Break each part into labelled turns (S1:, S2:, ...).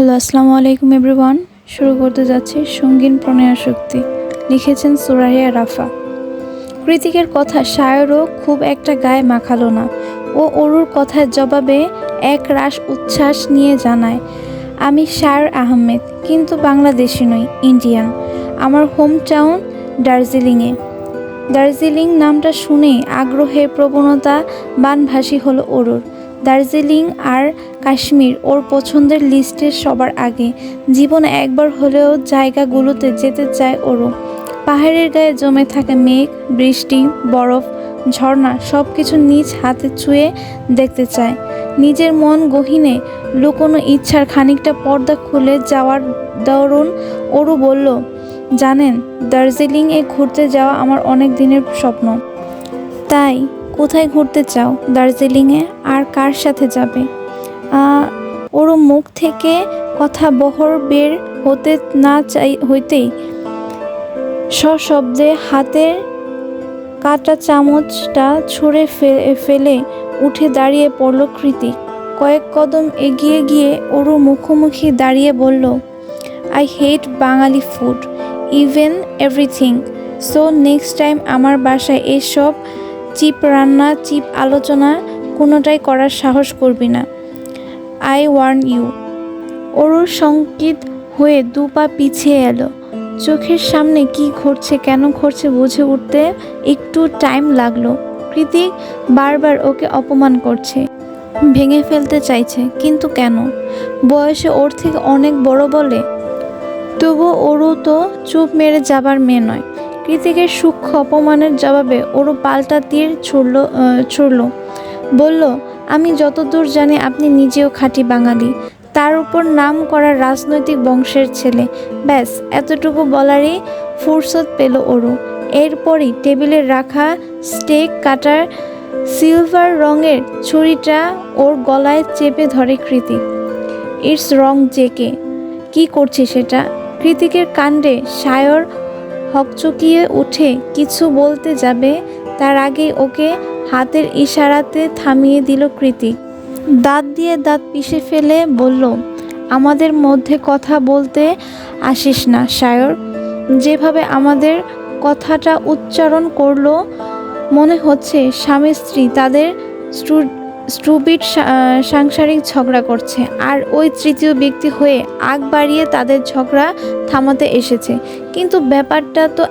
S1: Hello, আসসালামু আলাইকুম everyone. শুরু করতে যাচ্ছি সঙ্গীন প্রণয় শক্তি। লিখেছেন সুরাহিয়া রাফা। কৃতিকের কথা শায়রও খুব একটা গায়ে মাখালো না ও অরুর কথার জবাবে এক রাস উচ্ছ্বাস নিয়ে জানায়, আমি শায়র আহমেদ, কিন্তু বাংলাদেশি নই, ইন্ডিয়ান। আমার হোম টাউন দার্জিলিংয়ে। দার্জিলিং নামটা শুনে আগ্রহের প্রবণতা বানভাসী হলো অরুর। দার্জিলিং আর কাশ্মীর ওর পছন্দের লিস্টের সবার আগে। জীবনে একবার হলেও জায়গাগুলোতে যেতে চায় ওরও। পাহাড়ের গায়ে জমে থাকা মেঘ, বৃষ্টি, বরফ, ঝর্ণা সব কিছু নিজ হাতে ছুঁয়ে দেখতে চায়। নিজের মন গহীনে লুকোনো ইচ্ছার খানিকটা পর্দা খুলে যাওয়ার দরুন ওরু বলল, জানেন, দার্জিলিংয়ে ঘুরতে যাওয়া আমার অনেক দিনের স্বপ্ন। তাই কোথায় ঘুরতে চাও? দার্জিলিংয়ে? আর কার সাথে যাবে? ওর মুখ থেকে কথা বহর বের হতে না চাই, হইতেই সশব্দে হাতের কাটা চামচটা ছুঁড়ে ফেলে উঠে দাঁড়িয়ে পড়ল কৃতিক কয়েক কদম এগিয়ে গিয়ে ওরু মুখোমুখি দাঁড়িয়ে বলল I hate Bangali food even everything so next time আমার বাসায় এসব চিপ রান্না, চিপ আলোচনা, কোনোটাই করার সাহস করবি না। আই ওয়ার্ন ইউ অরুর সংকিত হয়ে দু পা পিছিয়ে এলো। চোখের সামনে কি ঘটছে, কেন ঘটছে বুঝে উঠতে একটু টাইম লাগল। কৃতিক বারবার ওকে অপমান করছে। ভেঙে ফেলতে চাইছে, কিন্তু কেন? বয়সে ওর থেকে অনেক বড় বলে। তবু ওরও তো চুপ মেরে যাবার মেয়ে নয়। কৃতিকের সূক্ষ্ম অপমানের জবাবে ওরও পাল্টা তীর ছুড়ল ছুড়ল। বলল, আমি যতদূর জানি আপনি নিজেও খাঁটি বাঙালি। তার উপর নাম করা রাজনৈতিক বংশের ছেলে। ব্যাস, এতটুকু বলারই ফুরসত পেল ওরও এরপরই টেবিলে রাখা স্টেক কাটার সিলভার রঙের ছুরিটা ওর গলায় চেপে ধরে কৃতিক। It's wrong JK. কি করছে সেটা? কৃতিকের কাণ্ডে সায়র হকচকিয়ে উঠে কিছু বলতে যাবে, তার আগে ওকে হাতের ইশারাতে থামিয়ে দিল কৃতিক। দাঁত দিয়ে দাঁত পিষে ফেলে বলল, আমাদের মধ্যে কথা বলতে আসিস না, সায়র। যেভাবে আমাদের কথাটা উচ্চারণ করল, মনে হচ্ছে স্বামী স্ত্রী তাদের স্টু- স্টুবিট সা- সাংসারিক ঝগড়া করছে। আর ওই তৃতীয় ব্যক্তি হয়ে আগ বাড়িয়ে তাদের ঝগড়া থামাতে এসেছে। কিন্তু ব্যাপারটা তো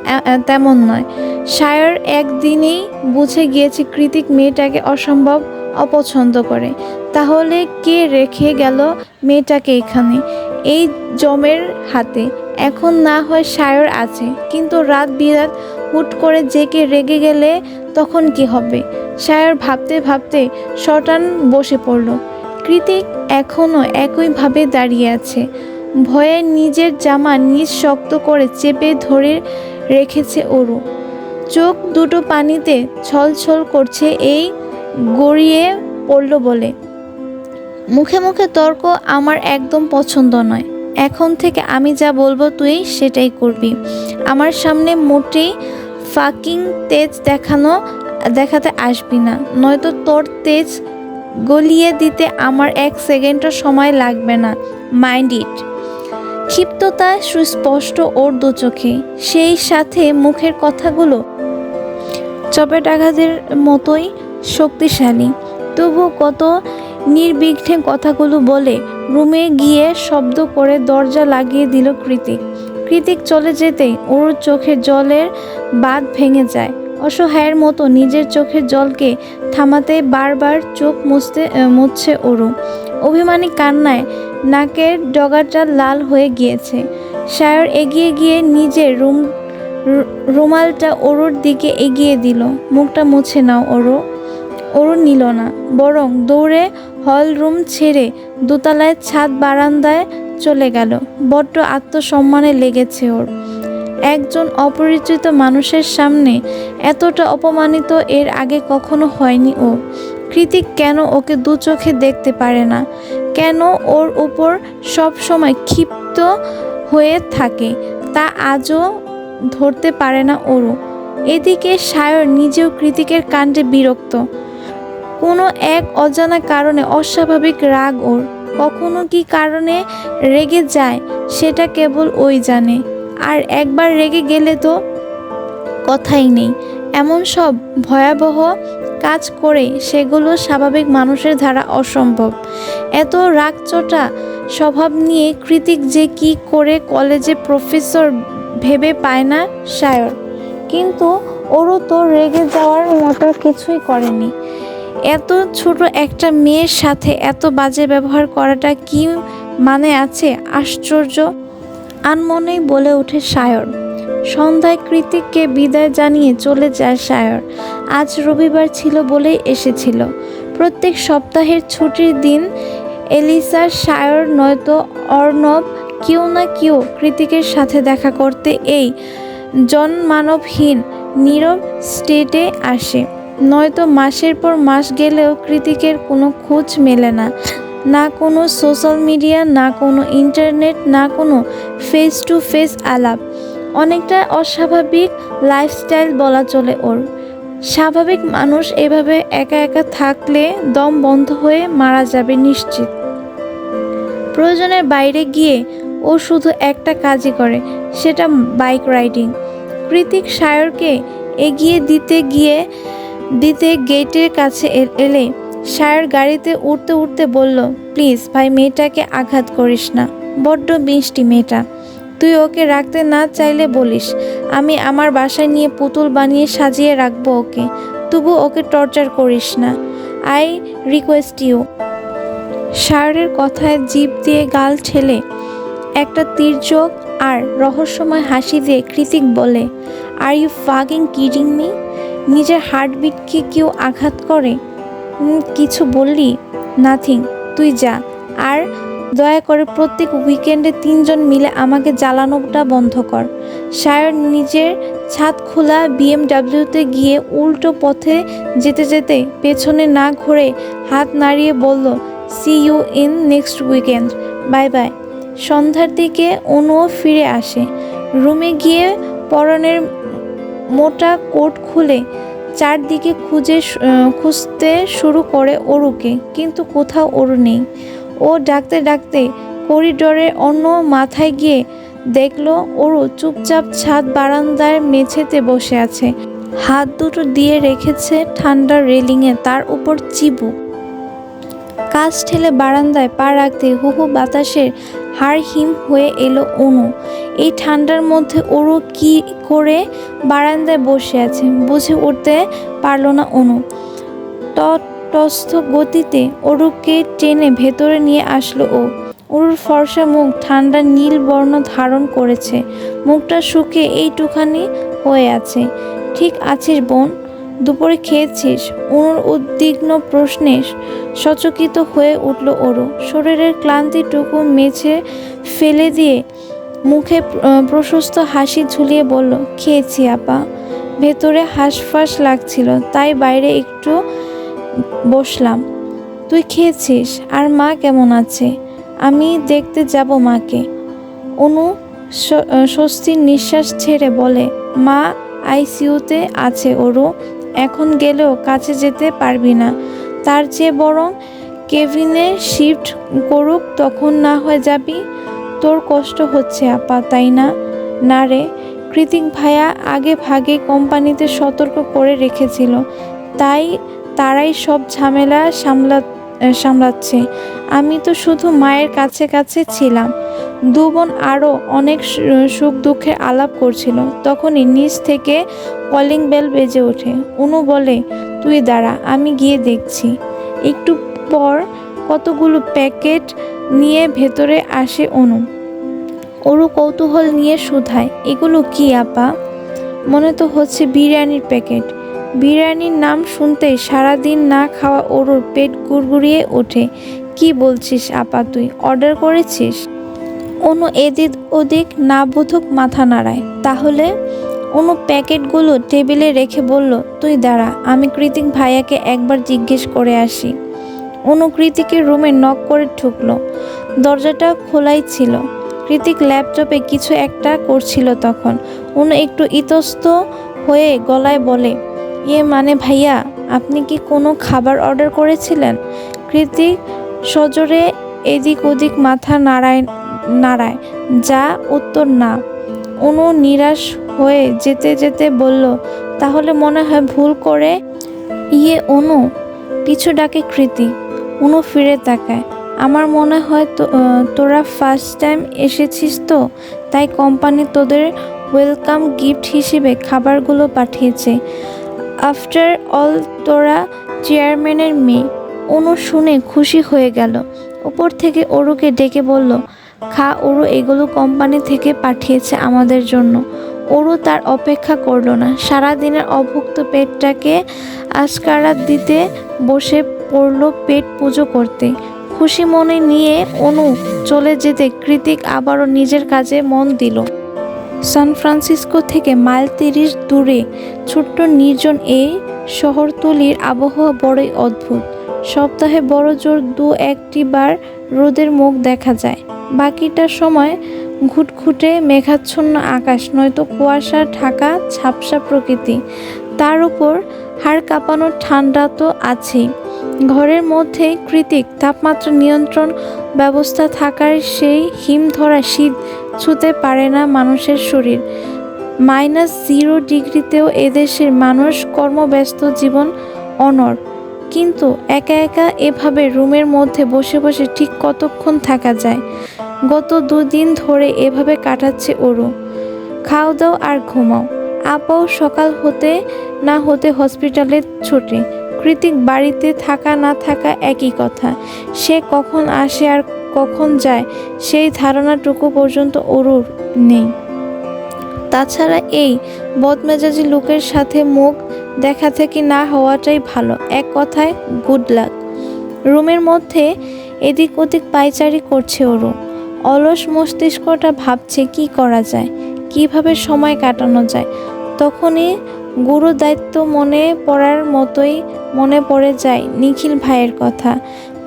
S1: তেমন নয়। শায়র একদিনেই বুঝে গিয়েছে কৃতিক মেয়েটাকে অসম্ভব অপছন্দ করে। তাহলে কে রেখে গেল মেয়েটাকে এখানে? এই জমের হাতে। এখন না হয় শায়র আছে, কিন্তু রাত বিরাত হুট করে জেকে রেগে গেলে তখন কি হবে? শায়র ভাবতে ভাবতে শটান বসে পড়ল। কৃতিক এখনও একইভাবে দাঁড়িয়ে আছে। ভয়ে নিজের জামা নিজ শক্ত করে চেপে ধরে রেখেছে ওরু। চোখ দুটো পানিতে ছলছল করছে এই গড়িয়ে পড়ল বলে। মুখে মুখে তর্ক আমার একদম পছন্দ নয়। এখন থেকে আমি যা বলব তুই সেটাই করবি। আমার সামনে মোটেই ফাকিং তেজ দেখানো, দেখাতে আসবি না। নয়তো তোর তেজ গলিয়ে দিতে আমার এক সেকেন্ডও সময় লাগবে না। মাইন্ড ইট ক্ষিপ্ততা সুস্পষ্ট ওর দু চোখে। সেই সাথে মুখের কথাগুলো চপেটাঘাতের মতোই শক্তিশালী। তবু কত নির্বিঘ্নে কথাগুলো বলে রুমে গিয়ে শব্দ করে দরজা লাগিয়ে দিল কৃতিক। কৃতিক চলে যেতেই ওর চোখের জলের বাঁধ ভেঙে যায়। অসহায়ের মতো নিজের চোখের জলকে থামাতে বারবার চোখ মুছতে মুছছে ওরও অভিমানী কান্নায় নাকের ডগাটা লাল হয়ে গিয়েছে। শায়র এগিয়ে গিয়ে নিজের রুম রুমালটা ওরুর দিকে এগিয়ে দিল। মুখটা মুছে নাও ওরও ওরও নিল না, বরং দৌড়ে হল রুম ছেড়ে দোতলায় ছাদ বারান্দায় চলে গেল। বড্ড আত্মসম্মানে লেগেছে ওর। একজন অপরিচিত মানুষের সামনে এতটা অপমানিত এর আগে কখনো হয়নি ও। কৃতিক কেন ওকে দু চোখে দেখতে পারে না? কেন ওর উপর সব সময় ক্ষিপ্ত হয়ে থাকে? তা আজও ধরতে পারে না ওরও। এদিকে সায়র নিজেও কৃতিকের কাণ্ডে বিরক্ত। কোনো এক অজানা কারণে অস্বাভাবিক রাগ ওর। কখনো কি কারণে রেগে যায়, সেটা কেবল ওই জানে। আর একবার রেগে গেলে তো কথাই নেই। এমন সব ভয়াবহ কাজ করে সেগুলো স্বাভাবিক মানুষের ধারা অসম্ভব। এত রাগচোটা স্বভাব নিয়ে কৃতিক যে কি করে কলেজে প্রফেসর ভেবে পায় না, সায়র। কিন্তু ওরও তো রেগে যাওয়ার মতো কিছুই করেনি। এত ছোট একটা মেয়ের সাথে এত বাজে ব্যবহার করাটা কি মানে আছে? আশ্চর্য। আনমনেই বলে ওঠে সায়র। সন্ধ্যায় কৃতিককে বিদায় জানিয়ে চলে যায় সায়র। আজ রবিবার ছিল বলেই এসেছিল। প্রত্যেক সপ্তাহের ছুটির দিন এলিসা, সায়র, নয়তো অর্ণব, কেউ না কেউ কৃতিকের সাথে দেখা করতে এই জনমানবহীন, নীরব স্টেটে আসে। নয়তো মাসের পর মাস গেলেও কৃতিকের কোনো খোঁজ মেলে না। না কোনো সোশ্যাল মিডিয়া, না কোনো ইন্টারনেট, না কোনো ফেস টু ফেস আলাপ। অনেকটা অস্বাভাবিক লাইফস্টাইল বলা চলে ওর। স্বাভাবিক মানুষ এভাবে একা একা থাকলে দম বন্ধ হয়ে মারা যাবে নিশ্চিত। প্রয়োজনের বাইরে গিয়ে ও শুধু একটা কাজই করে, সেটা বাইক রাইডিং কৃতিক সায়রকে এগিয়ে দিতে গিয়ে দিতে গেটের কাছে এলে সায়র গাড়িতে উঠতে উঠতে বলল, প্লিজ ভাই, মেয়েটাকে আঘাত করিস না। বড্ড মিষ্টি মেয়েটা। তুই ওকে রাখতে না চাইলে বলিস, আমি আমার বাসায় নিয়ে পুতুল বানিয়ে সাজিয়ে রাখব ওকে। তবু ওকে টর্চার করিস না। I request you. সায়রের কথায় জিভ দিয়ে গাল ঠেলে একটা তীর্যক আর রহস্যময় হাসি দিয়ে কৃতিক বলে are you fucking kidding me নিজের হার্টবিটকে কেউ আঘাত করে? কিছু বললি? নাথিং, তুই যা। আর দয়া করে প্রত্যেক উইকেন্ডে তিনজন মিলে আমাকে জ্বালানোটা বন্ধ কর। সায়র নিজের ছাদ খোলা বিএমডাব্লিউতে গিয়ে উল্টো পথে যেতে যেতে পেছনে না ঘুরে হাত নাড়িয়ে বলল, see you in next weekend. Bye bye. সন্ধ্যার দিকে অনুও ফিরে আসে। রুমে গিয়ে পরনের মোটা কোট খুলে চারদিকে খুঁজে খুঁজতে শুরু করে অরুকে, কিন্তু কোথাও অরু নেই। ও ডাকতে ডাকতে করিডোরে অন্য মাথায় গিয়ে দেখল অরু চুপচাপ ছাদ বারান্দার মেঝেতে বসে আছে। হাত দুটো দিয়ে রেখেছে ঠান্ডা রেলিংয়ে, তার উপর চিবুক। কাজ ঠেলে বারান্দায় পা রাখতে হু হু বাতাসের হাড় হিম হয়ে এলো অনু। এই ঠান্ডার মধ্যে ওরও কি করে বারান্দায় বসে আছে বুঝে উঠতে পারল না অনু। তটস্থ গতিতে অরুকে টেনে ভেতরে নিয়ে আসলো ও। অরুর ফর্সা মুখ ঠান্ডা নীল বর্ণ ধারণ করেছে। মুখটা শুকে এইটুখানি হয়ে আছে। ঠিক আছিস বোন দুপুরে খেয়েছিস? অনুর উদ্বিগ্ন প্রশ্নে সচকিত হয়ে উঠল ওরও শরীরের ক্লান্তিটুকু মেঝে ফেলে দিয়ে মুখে প্রশস্ত হাসি ঝুলিয়ে বলল, খেয়েছি, আপা। ভেতরে হাঁসফাঁস লাগছিল, তাই বাইরে একটু বসলাম। তুই খেয়েছিস? আর মা কেমন আছে? আমি দেখতে যাব মাকে। অনু স্বস্তির নিঃশ্বাস ছেড়ে বলে, মা আইসিইউতে আছে ওরু এখন গেলেও কাছে যেতে পারবি না। তার চেয়ে বরং কেভিনে শিফট করুক, তখন না হয়ে যাবি। তোর কষ্ট হচ্ছে, আপা, তাই না? না রে, কৃতিক ভাইয়া আগে ভাগে কোম্পানিতে সতর্ক করে রেখেছিল। তাই তারাই সব ঝামেলা সামলা, সামলাচ্ছে। আমি তো শুধু মায়ের কাছে কাছে ছিলাম। দু বোন আরও অনেক সুখ দুঃখের আলাপ করছিল। তখনই নিচ থেকে কলিং বেল বেজে ওঠে। অনু বলে, তুই দাঁড়া, আমি গিয়ে দেখছি। একটু পর কতগুলো প্যাকেট নিয়ে ভেতরে আসে অনু। ওরু কৌতূহল নিয়ে শুধায়, এগুলো কি, আপা? মনে তো হচ্ছে বিরিয়ানির প্যাকেট। বিরিয়ানির নাম শুনতেই সারাদিন না খাওয়া ওরুর পেট গুড়গুড়িয়ে ওঠে। কি বলছিস, আপা, তুই? অর্ডার করেছিস? অনু এদিক ওদিক না বোধক মাথা নাড়ায়। তাহলে অনু প্যাকেটগুলো টেবিলে রেখে বলল, তুই দাঁড়া, আমি কৃতিক ভাইয়াকে একবার জিজ্ঞেস করে আসি। অনু কৃতিকের রুমে নক করে ঠুকলো। দরজাটা খোলাই ছিল। কৃতিক ল্যাপটপে কিছু একটা করছিল তখন। অনু একটু ইতস্ত হয়ে গলায় বলে ইয়ে মানে ভাইয়া, আপনি কি কোনো খাবার অর্ডার করেছিলেন? কৃতিক সজোরে এদিক ওদিক মাথা নাড়ায় নাড়ায় যা উত্তর না। অনু নিরাশ হয়ে যেতে যেতে বলল, তাহলে মনে হয় ভুল করে ইয়ে অনু পিছু ডাকে কৃতি। অনু ফিরে তাকায়, আমার মনে হয় তোরা ফার্স্ট টাইম এসেছিস তো, তাই কোম্পানি তোদের ওয়েলকাম গিফট হিসেবে খাবারগুলো পাঠিয়েছে। আফটার অল তোরা চেয়ারম্যানের মেয়ে। অনু শুনে খুশি হয়ে গেল। উপর থেকে অরুকে ডেকে বলল খা অরু এগুলো কোম্পানি থেকে পাঠিয়েছে আমাদের জন্য। অরু তার অপেক্ষা করল না। সারাদিনের অভুক্ত পেটটাকে আস্কারা দিতে বসে পড়ল পেট পুজো করতে। খুশি মনে নিয়ে অনু চলে যেতে কৃতিক আবারও নিজের কাজে মন দিল। সান ফ্রান্সিসকো থেকে মাইল তিরিশ দূরে ছোট্ট নির্জন এই শহরতলির আবহাওয়া বড়ই অদ্ভুত। সপ্তাহে বড় জোর দু একটি বার রোদের মুখ দেখা যায়। বাকিটা সময় ঘুটঘুটে মেঘাচ্ছন্ন আকাশ, নয়তো কুয়াশা, ঢাকা, ঝাপসা প্রকৃতি। তার উপর হাড় কাঁপানোর ঠান্ডা তো আছেই। ঘরের মধ্যে কৃতিক, তাপমাত্রা নিয়ন্ত্রণ ব্যবস্থা থাকার সেই হিম ধরা শীত ছুতে পারে না মানুষের শরীর। মাইনাস জিরো ডিগ্রিতেও এদেশের মানুষ কর্মব্যস্ত জীবন অনর কিন্তু একা একা এভাবে রুমের মধ্যে বসে বসে ঠিক কতক্ষণ থাকা যায়? গত দুদিন ধরে এভাবে কাটাচ্ছে ওরু খাও দাও আর ঘুমাও। আপাও সকাল হতে না হতে হসপিটালে ছোটে। কৃতিক বাড়িতে থাকা না থাকা একই কথা। সে কখন আসে আর কখন যায়, সেই ধারণাটুকু পর্যন্ত অরুর নেই। তাছাড়া এই বদমেজাজি লোকের সাথে মুখ দেখা থেকে না হওয়াটাই ভালো। এক কথায় গুড লাক রুমের মধ্যে এদিক ওদিক পাইচারি করছে ওরু অলস মস্তিষ্কটা ভাবছে কি করা যায়, কীভাবে সময় কাটানো যায়। তখনই গুরু দায়িত্ব মনে পড়ার মতোই মনে পড়ে যায় নিখিল ভাইয়ের কথা।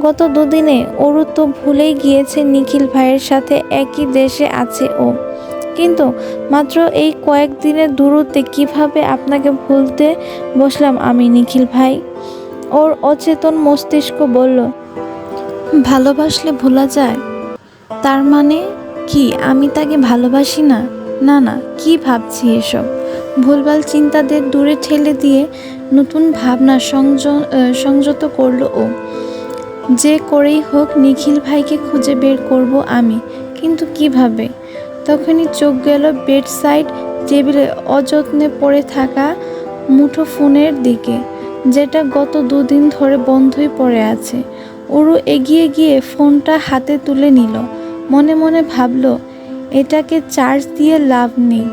S1: গত দুদিনে ওরু তো ভুলেই গিয়েছে নিখিল ভাইয়ের সাথে একই দেশে আছে ও। কিন্তু মাত্র এই কয়েকদিনের দূরত্বে কীভাবে আপনাকে ভুলতে বসলাম আমি নিখিল ভাই? ওর অচেতন মস্তিষ্ক বলল, ভালোবাসলে ভোলা যায় তার মানে কি? আমি তাকে ভালোবাসি না? না না, কি ভাবছি এসব? ভুলভাল চিন্তাদের দূরে ঠেলে দিয়ে নতুন ভাবনা সংয- সংযত করল ও। যে করেই হোক নিখিল ভাইকে খুঁজে বের করব আমি, কিন্তু কীভাবে? তখনই চোখ গেল বেড সাইড টেবিলে অযত্নে পড়ে থাকা মুঠো ফোনের দিকে, যেটা গত দুদিন ধরে বন্ধই পড়ে আছে। ওরু এগিয়ে গিয়ে ফোনটা হাতে তুলে নিল। মনে মনে ভাবলো, এটাকে চার্জ দিয়ে লাভ নেই,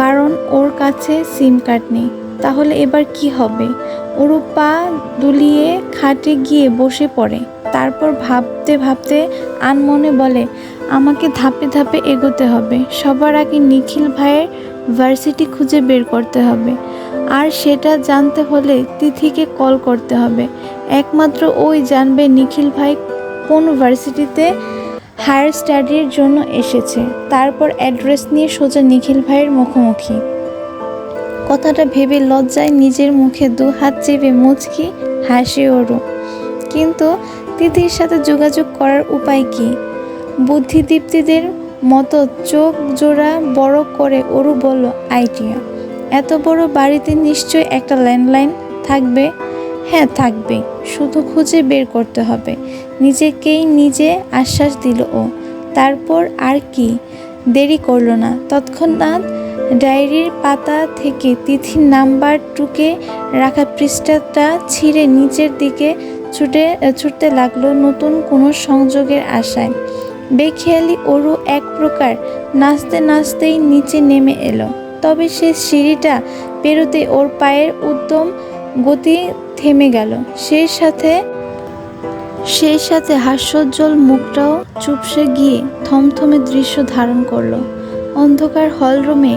S1: কারণ ওর কাছে সিম কার্ড নেই। তাহলে এবার কি হবে? ওরু পা দুলিয়ে খাটে গিয়ে বসে পড়ে। তারপর ভাবতে ভাবতে আনমনে বলে, আমাকে ধাপে ধাপে এগোতে হবে। সবার আগে নিখিল ভাইয়ের ভার্সিটি খুঁজে বের করতে হবে। আর সেটা জানতে হলে তিথিকে কল করতে হবে। একমাত্র ওই জানবে নিখিল ভাই কোন ভার্সিটিতে হায়ার স্টাডির জন্য এসেছে। তারপর অ্যাড্রেস নিয়ে সোজা নিখিল ভাইয়ের মুখোমুখি। কথাটা ভেবে লজ্জায় নিজের মুখে দু হাত চেপে মুচকি হাসি ওরু কিন্তু তিথির সাথে যোগাযোগ করার উপায় কি? বুদ্ধিদীপ্তিদের মতো চোখ জোড়া বড় করে ওরু বলল আইডিয়া এত বড় বাড়িতে নিশ্চয়ই একটা ল্যান্ডলাইন থাকবে? হ্যাঁ থাকবে শুধু খুঁজে বের করতে হবে। নিজেকেই নিজে আশ্বাস দিল ও। তারপর আর কি, দেরি করল না। তৎক্ষণাৎ ডায়েরির পাতা থেকে তিথির নাম্বার টুকে রাখা পৃষ্ঠাটা ছিঁড়ে নিচের দিকে ছুটে, ছুটতে লাগল নতুন কোনো সংযোগের আশায়। বেখেয়ালি ওরু এক প্রকার নাচতে নাচতেই নিচে নেমে এলো। তবে সে সিঁড়িটা পেরোতে ওর পায়ের উদ্যম গতি থেমে গেল। সেই সাথে সেই সাথে হাস্যোজ্জ্বল মুখটাও চুপসে গিয়ে থমথমে দৃশ্য ধারণ করল। অন্ধকার হলরুমে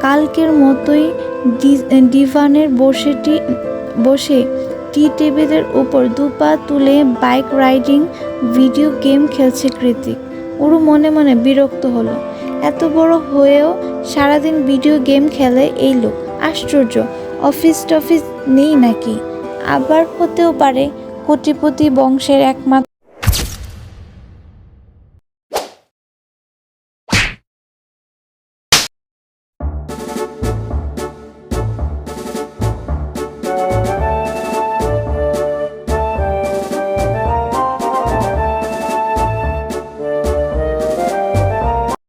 S1: কালকের মতোই ডিভানের বসেটি, বসে টি টেবিলের উপর দুপা তুলে বাইক রাইডিং, ভিডিও গেম খেলছে কৃতিক। ওরু মনে মনে বিরক্ত হলো। এত বড় হয়েও সারাদিন ভিডিও গেম খেলে এই লোক। আশ্চর্য, অফিস টফিস নেই নাকি? আবার হতেও পারে কোটিপতি বংশের একমাত্র